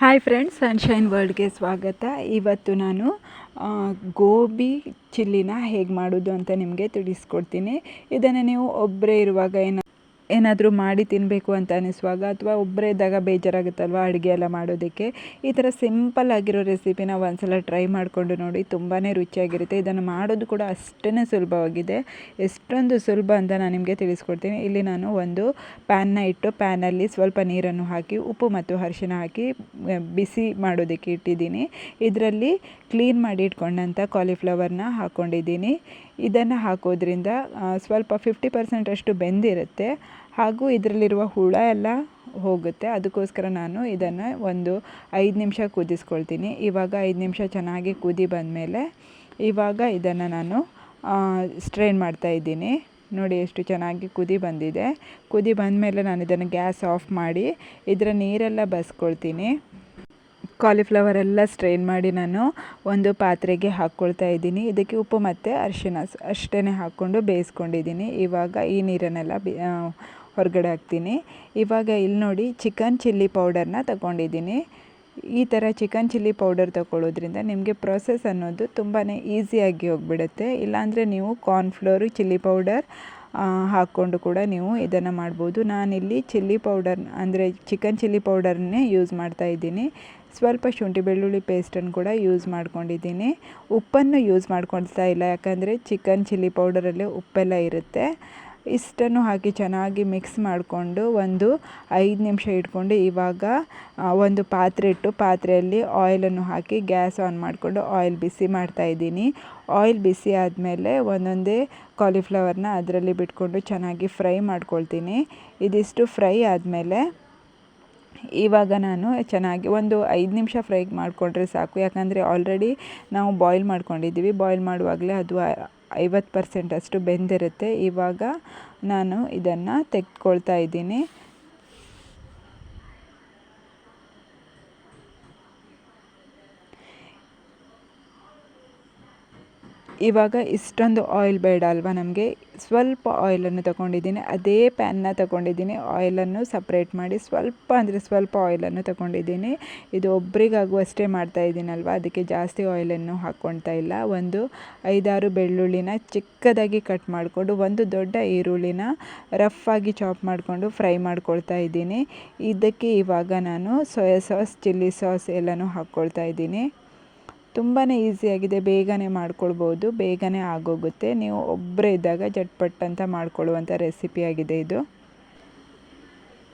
Hi friends sunshine ವರ್ಲ್ಡ್ಗೆ ಸ್ವಾಗತ. ಇವತ್ತು ನಾನು ಗೋಬಿ ಚಿಲ್ಲಿನ ಹೇಗೆ ಮಾಡೋದು ಅಂತ ನಿಮಗೆ ತಿಳಿಸ್ಕೊಡ್ತೀನಿ. ಇದನ್ನು ನೀವು ಒಬ್ಬರೇ ಇರುವಾಗ ಏನ ಏನಾದರೂ ಮಾಡಿ ತಿನ್ನಬೇಕು ಅಂತ ಅನ್ನಿಸುವಾಗ ಅಥವಾ ಒಬ್ಬರೇ ಇದ್ದಾಗ ಬೇಜಾರಾಗುತ್ತಲ್ವ ಅಡುಗೆ ಎಲ್ಲ ಮಾಡೋದಕ್ಕೆ? ಈ ಥರ ಸಿಂಪಲ್ ಆಗಿರೋ ರೆಸಿಪಿನ ಒಂದ್ಸಲ ಟ್ರೈ ಮಾಡಿಕೊಂಡು ನೋಡಿ ತುಂಬಾ ರುಚಿಯಾಗಿರುತ್ತೆ. ಇದನ್ನು ಮಾಡೋದು ಕೂಡ ಅಷ್ಟೇ ಸುಲಭವಾಗಿದೆ. ಎಷ್ಟೊಂದು ಸುಲಭ ಅಂತ ನಾನು ನಿಮಗೆ ತಿಳಿಸ್ಕೊಡ್ತೀನಿ. ಇಲ್ಲಿ ನಾನು ಒಂದು ಪ್ಯಾನ್ನ ಇಟ್ಟು ಪ್ಯಾನಲ್ಲಿ ಸ್ವಲ್ಪ ನೀರನ್ನು ಹಾಕಿ, ಉಪ್ಪು ಮತ್ತು ಅರಿಶಿನ ಹಾಕಿ ಬಿಸಿ ಮಾಡೋದಕ್ಕೆ ಇಟ್ಟಿದ್ದೀನಿ. ಇದರಲ್ಲಿ ಕ್ಲೀನ್ ಮಾಡಿ ಇಟ್ಕೊಂಡಂಥ ಕಾಲಿಫ್ಲವರ್ನ ಹಾಕ್ಕೊಂಡಿದ್ದೀನಿ ಇದನ್ನು ಹಾಕೋದ್ರಿಂದ ಸ್ವಲ್ಪ ಫಿಫ್ಟಿ ಪರ್ಸೆಂಟಷ್ಟು ಬೆಂದಿರುತ್ತೆ. ಹಾಗೂ ಇದರಲ್ಲಿರುವ ಹುಳ ಎಲ್ಲ ಹೋಗುತ್ತೆ. ಅದಕ್ಕೋಸ್ಕರ ನಾನು ಇದನ್ನು ಒಂದು ಐದು ನಿಮಿಷ ಕುದಿಸ್ಕೊಳ್ತೀನಿ. ಇವಾಗ ಐದು ನಿಮಿಷ ಚೆನ್ನಾಗಿ ಕುದಿ ಬಂದಮೇಲೆ ಇವಾಗ ಇದನ್ನು ನಾನು ಸ್ಟ್ರೈನ್ ಮಾಡ್ತಾ ಇದ್ದೀನಿ. ನೋಡಿ ಎಷ್ಟು ಚೆನ್ನಾಗಿ ಕುದಿ ಬಂದಿದೆ. ಕುದಿ ಬಂದಮೇಲೆ ನಾನು ಇದನ್ನು ಗ್ಯಾಸ್ ಆಫ್ ಮಾಡಿ ಇದರ ನೀರೆಲ್ಲ ಬಸ್ಕೊಳ್ತೀನಿ. ಕಾಲಿಫ್ಲವರ್ ಎಲ್ಲ ಸ್ಟ್ರೈನ್ ಮಾಡಿ ನಾನು ಒಂದು ಪಾತ್ರೆಗೆ ಹಾಕ್ಕೊಳ್ತಾ ಇದ್ದೀನಿ. ಇದಕ್ಕೆ ಉಪ್ಪು ಮತ್ತು ಅರಿಶಿನ ಅಷ್ಟೇ ಹಾಕ್ಕೊಂಡು ಬೇಯಿಸ್ಕೊಂಡಿದ್ದೀನಿ. ಇವಾಗ ಈ ನೀರನ್ನೆಲ್ಲ ಬಿ ಹೊರಗಡೆ ಹಾಕ್ತೀನಿ. ಇವಾಗ ಇಲ್ಲಿ ನೋಡಿ ಚಿಕನ್ ಚಿಲ್ಲಿ ಪೌಡರ್ನ ತಗೊಂಡಿದ್ದೀನಿ. ಈ ಥರ ಚಿಕನ್ ಚಿಲ್ಲಿ ಪೌಡರ್ ತಗೊಳ್ಳೋದ್ರಿಂದ ನಿಮಗೆ ಪ್ರೊಸೆಸ್ ಅನ್ನೋದು ತುಂಬಾ ಈಸಿಯಾಗಿ ಹೋಗ್ಬಿಡುತ್ತೆ. ಇಲ್ಲಾಂದರೆ ನೀವು ಕಾರ್ನ್ಫ್ಲೋರು ಚಿಲ್ಲಿ ಪೌಡರ್ ಹಾಕ್ಕೊಂಡು ಕೂಡ ನೀವು ಇದನ್ನು ಮಾಡ್ಬೋದು. ನಾನಿಲ್ಲಿ ಚಿಲ್ಲಿ ಪೌಡರ್, ಅಂದರೆ ಚಿಕನ್ ಚಿಲ್ಲಿ ಪೌಡರನ್ನೇ ಯೂಸ್ ಮಾಡ್ತಾ ಇದ್ದೀನಿ. ಸ್ವಲ್ಪ ಶುಂಠಿ ಬೆಳ್ಳುಳ್ಳಿ ಪೇಸ್ಟನ್ನು ಕೂಡ ಯೂಸ್ ಮಾಡ್ಕೊಂಡಿದ್ದೀನಿ. ಉಪ್ಪನ್ನು ಯೂಸ್ ಮಾಡ್ಕೊಳ್ತಾ ಇಲ್ಲ, ಯಾಕಂದರೆ ಚಿಕನ್ ಚಿಲ್ಲಿ ಪೌಡರಲ್ಲಿ ಉಪ್ಪೆಲ್ಲ ಇರುತ್ತೆ. ಇಷ್ಟನ್ನು ಹಾಕಿ ಚೆನ್ನಾಗಿ ಮಿಕ್ಸ್ ಮಾಡಿಕೊಂಡು ಒಂದು ಐದು ನಿಮಿಷ ಇಟ್ಕೊಂಡು ಇವಾಗ ಒಂದು ಪಾತ್ರೆ ಇಟ್ಟು ಪಾತ್ರೆಯಲ್ಲಿ ಆಯಿಲನ್ನು ಹಾಕಿ ಗ್ಯಾಸ್ ಆನ್ ಮಾಡಿಕೊಂಡು ಆಯಿಲ್ ಬಿಸಿ ಮಾಡ್ತಾ ಇದ್ದೀನಿ. ಆಯಿಲ್ ಬಿಸಿ ಆದಮೇಲೆ ಒಂದೊಂದೇ ಕಾಲಿಫ್ಲವರ್ನ ಅದರಲ್ಲಿ ಬಿಟ್ಕೊಂಡು ಚೆನ್ನಾಗಿ ಫ್ರೈ ಮಾಡ್ಕೊಳ್ತೀನಿ. ಇದಿಷ್ಟು ಫ್ರೈ ಆದಮೇಲೆ ಇವಾಗ ನಾನು ಚೆನ್ನಾಗಿ ಒಂದು ಐದು ನಿಮಿಷ ಫ್ರೈ ಮಾಡಿಕೊಂಡ್ರೆ ಸಾಕು. ಯಾಕಂದರೆ ಆಲ್ರೆಡಿ ನಾವು ಬಾಯ್ಲ್ ಮಾಡ್ಕೊಂಡಿದ್ದೀವಿ. ಬಾಯ್ಲ್ ಮಾಡುವಾಗಲೇ ಅದು ಐವತ್ತು ಪರ್ಸೆಂಟಷ್ಟು ಬೆಂದಿರುತ್ತೆ. ಇವಾಗ ನಾನು ಇದನ್ನು ತೆಗೆದುಕೊಳ್ತಾ ಇದ್ದೀನಿ. ಇವಾಗ ಇಷ್ಟೊಂದು ಆಯಿಲ್ ಬೇಡ ಅಲ್ವಾ ನಮಗೆ? ಸ್ವಲ್ಪ ಆಯಿಲನ್ನು ತಗೊಂಡಿದ್ದೀನಿ. ಅದೇ ಪ್ಯಾನ್ನ ತಗೊಂಡಿದ್ದೀನಿ. ಆಯಿಲನ್ನು ಸಪ್ರೇಟ್ ಮಾಡಿ ಸ್ವಲ್ಪ ಅಂದರೆ ಸ್ವಲ್ಪ ಆಯಿಲನ್ನು ತಗೊಂಡಿದ್ದೀನಿ. ಇದು ಒಬ್ರಿಗಾಗುವಷ್ಟೇ ಮಾಡ್ತಾ ಇದ್ದೀನಲ್ವ? ಅದಕ್ಕೆ ಜಾಸ್ತಿ ಆಯಿಲನ್ನು ಹಾಕ್ಕೊಳ್ತಾ ಇಲ್ಲ. ಒಂದು ಐದಾರು ಬೆಳ್ಳುಳ್ಳಿನ ಚಿಕ್ಕದಾಗಿ ಕಟ್ ಮಾಡಿಕೊಂಡು, ಒಂದು ದೊಡ್ಡ ಈರುಳ್ಳಿನ ರಫ್ ಆಗಿ ಚಾಪ್ ಮಾಡಿಕೊಂಡು ಫ್ರೈ ಮಾಡ್ಕೊಳ್ತಾ ಇದ್ದೀನಿ. ಇದಕ್ಕೆ ಇವಾಗ ನಾನು ಸೋಯಾ ಸಾಸ್ ಚಿಲ್ಲಿ ಸಾಸ್ ಎಲ್ಲನೂ ಹಾಕ್ಕೊಳ್ತಾ ಇದ್ದೀನಿ. ತುಂಬಾ ಈಸಿಯಾಗಿದೆ ಬೇಗನೆ ಮಾಡ್ಕೊಳ್ಬೋದು. ಬೇಗನೆ ಆಗೋಗುತ್ತೆ. ನೀವು ಒಬ್ಬರೇ ಇದ್ದಾಗ ಜಟ್ಪಟ್ ಅಂತ ಮಾಡ್ಕೊಳ್ಳುವಂಥ ರೆಸಿಪಿಯಾಗಿದೆ ಇದು.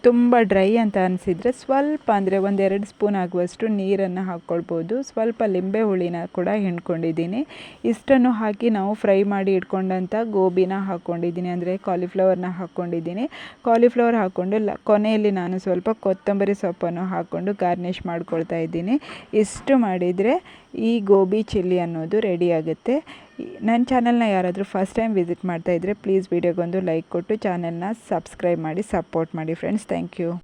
ತುಂಬ ಡ್ರೈ ಅಂತ ಅನಿಸಿದರೆ ಸ್ವಲ್ಪ ಅಂದರೆ ಒಂದೆರಡು ಸ್ಪೂನ್ ಆಗುವಷ್ಟು ನೀರನ್ನು ಹಾಕ್ಕೊಳ್ಬೋದು. ಸ್ವಲ್ಪ ಲಿಂಬೆ ಹುಳಿನ ಕೂಡ ಹಿಂಡ್ಕೊಂಡಿದ್ದೀನಿ. ಇಷ್ಟನ್ನು ಹಾಕಿ ನಾವು ಫ್ರೈ ಮಾಡಿ ಇಟ್ಕೊಂಡಂಥ ಗೋಬಿನ ಹಾಕ್ಕೊಂಡಿದ್ದೀನಿ. ಅಂದರೆ ಕಾಲಿಫ್ಲವರ್ನ ಹಾಕ್ಕೊಂಡಿದ್ದೀನಿ. ಕಾಲಿಫ್ಲವರ್ ಹಾಕ್ಕೊಂಡು ಲ, ಕೊನೆಯಲ್ಲಿ ನಾನು ಸ್ವಲ್ಪ ಕೊತ್ತಂಬರಿ ಸೊಪ್ಪನ್ನು ಹಾಕ್ಕೊಂಡು ಗಾರ್ನಿಷ್ ಮಾಡ್ಕೊಳ್ತಾ ಇದ್ದೀನಿ. ಇಷ್ಟು ಮಾಡಿದರೆ ಈ ಗೋಬಿ ಚಿಲ್ಲಿ ಅನ್ನೋದು ರೆಡಿ ಆಗುತ್ತೆ. ಈ- ನನ್ನ ಚಾನಲ್ನ ಯಾರಾದರೂ ಫಸ್ಟ್ ಟೈಮ್ ವಿಸಿಟ್ ಮಾಡ್ತಾ ಇದ್ದರೆ ಪ್ಲೀಸ್ ವಿಡಿಯೋಗೊಂದು ಲೈಕ್ ಕೊಟ್ಟು ಚಾನಲ್ನ ಸಬ್ಸ್ಕ್ರೈಬ್ ಮಾಡಿ ಸಪೋರ್ಟ್ ಮಾಡಿ ಫ್ರೆಂಡ್ಸ್ ಥ್ಯಾಂಕ್ ಯು